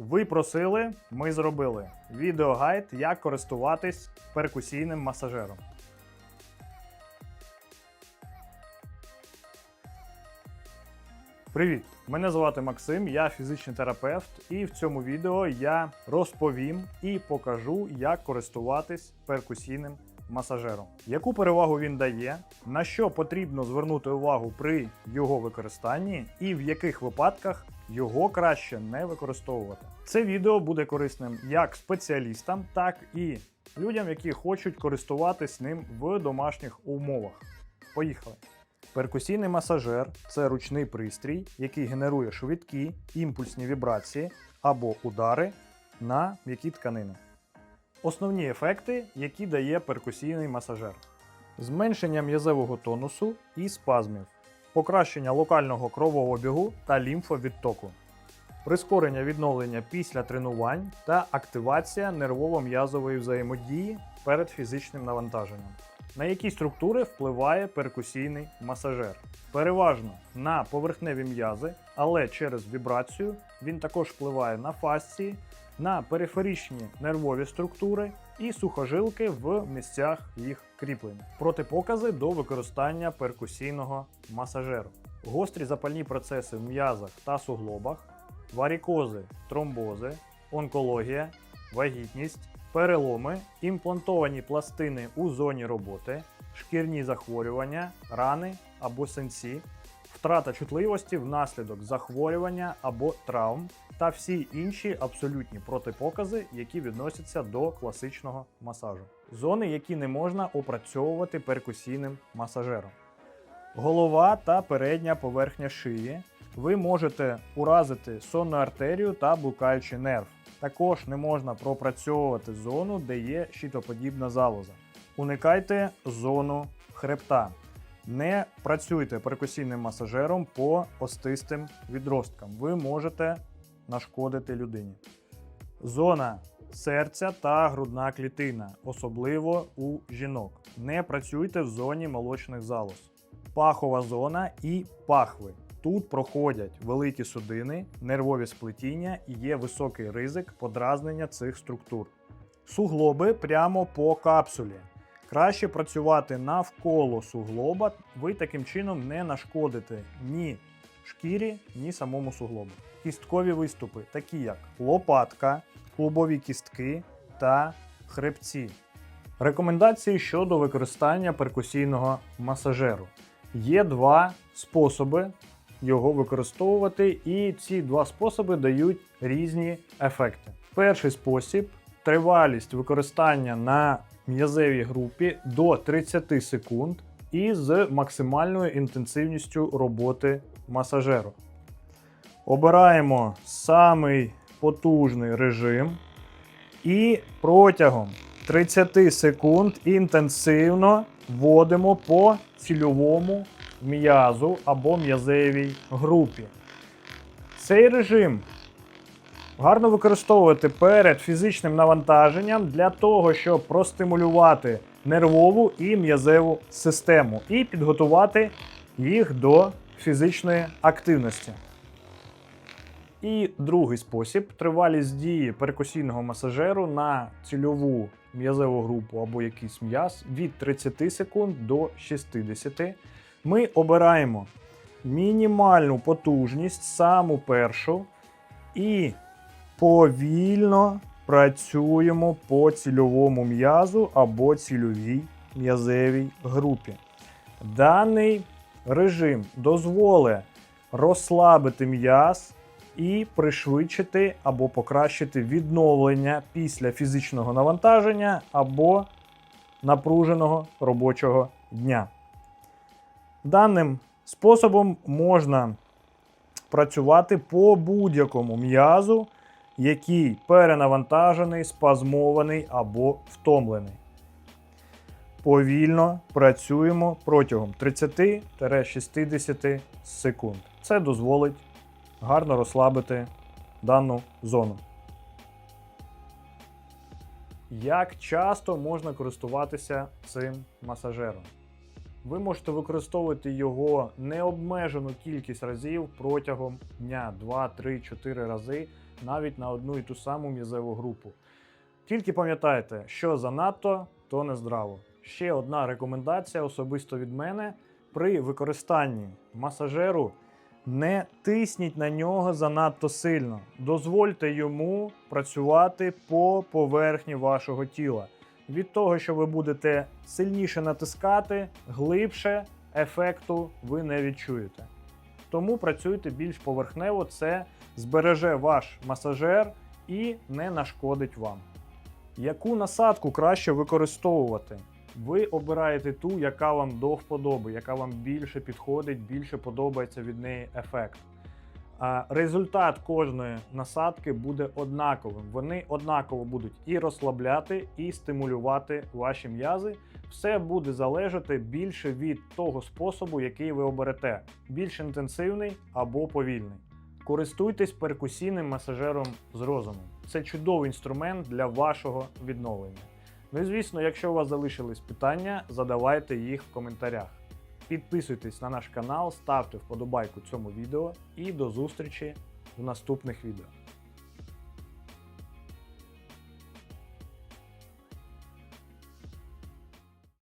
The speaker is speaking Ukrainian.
Ви просили, ми зробили. Відеогайд, як користуватись перкусійним масажером. Привіт! Мене звати Максим, я фізичний терапевт, і в цьому відео я розповім і покажу, як користуватись перкусійним масажером. Яку перевагу він дає, на що потрібно звернути увагу при його використанні, і в яких випадках його краще не використовувати. Це відео буде корисним як спеціалістам, так і людям, які хочуть користуватись ним в домашніх умовах. Поїхали! Перкусійний масажер це ручний пристрій, який генерує швидкі імпульсні вібрації або удари на м'які тканини. Основні ефекти, які дає перкусійний масажер: зменшення м'язевого тонусу і спазмів, покращення локального кровообігу та лімфовідтоку, прискорення відновлення після тренувань та активація нервово-м'язової взаємодії перед фізичним навантаженням. На які структури впливає перкусійний масажер? Переважно на поверхневі м'язи, але через вібрацію він також впливає на фасції, на периферичні нервові структури і сухожилки в місцях їх кріплення. Протипокази до використання перкусійного масажеру. Гострі запальні процеси в м'язах та суглобах, варікози, тромбози, онкологія, вагітність, переломи, імплантовані пластини у зоні роботи, шкірні захворювання, рани або синці, втрата чутливості внаслідок захворювання або травм та всі інші абсолютні протипокази, які відносяться до класичного масажу. Зони, які не можна опрацьовувати перкусійним масажером. Голова та передня поверхня шиї. Ви можете уразити сонну артерію та блукаючий нерв. Також не можна пропрацьовувати зону, де є щитоподібна залоза. Уникайте зону хребта. Не працюйте перкусійним масажером по остистим відросткам. Ви можете нашкодити людині. Зона серця та грудна клітина, особливо у жінок. Не працюйте в зоні молочних залоз. Пахова зона і пахви. Тут проходять великі судини, нервові сплетіння і є високий ризик подразнення цих структур. Суглоби прямо по капсулі. Краще працювати навколо суглоба, ви таким чином не нашкодите ні шкірі, ні самому суглобу. Кісткові виступи, такі як лопатка, клубові кістки та хребці. Рекомендації щодо використання перкусійного масажеру. Є два способи його використовувати, і ці два способи дають різні ефекти. Перший спосіб тривалість використання на м'язевій групі до 30 секунд і з максимальною інтенсивністю роботи масажеру. Обираємо самий потужний режим і протягом 30 секунд інтенсивно вводимо по цільовому м'язу або м'язевій групі. Цей режим гарно використовувати перед фізичним навантаженням для того, щоб простимулювати нервову і м'язеву систему і підготувати їх до фізичної активності. І другий спосіб тривалість дії перкусійного масажеру на цільову м'язеву групу або якийсь м'яз від 30 секунд до 60. Ми обираємо мінімальну потужність, саму першу, і повільно працюємо по цільовому м'язу або цільовій м'язевій групі. Даний режим дозволить розслабити м'яз і пришвидшити або покращити відновлення після фізичного навантаження або напруженого робочого дня. Даним способом можна працювати по будь-якому м'язу, який перенавантажений, спазмований або втомлений. Повільно працюємо протягом 30-60 секунд. Це дозволить гарно розслабити дану зону. Як часто можна користуватися цим масажером? Ви можете використовувати його необмежену кількість разів протягом дня 2, 3, 4 рази. навіть на одну і ту саму м'язеву групу. Тільки пам'ятайте, що занадто, то не здраво. Ще одна рекомендація особисто від мене: при використанні масажеру не тисніть на нього занадто сильно. Дозвольте йому працювати по поверхні вашого тіла. Від того, що ви будете сильніше натискати, глибше ефекту ви не відчуєте. Тому працюйте більш поверхнево, це збереже ваш масажер і не нашкодить вам. Яку насадку краще використовувати? Ви обираєте ту, яка вам до вподоби, яка вам більше підходить, більше подобається від неї ефект. Результат кожної насадки буде однаковим. Вони однаково будуть і розслабляти, і стимулювати ваші м'язи. Все буде залежати більше від того способу, який ви оберете: більш інтенсивний або повільний. Користуйтесь перкусійним масажером з розумом. Це чудовий інструмент для вашого відновлення. Ну і звісно, якщо у вас залишились питання, задавайте їх в коментарях. Підписуйтесь на наш канал, ставте вподобайку цьому відео і до зустрічі в наступних відео.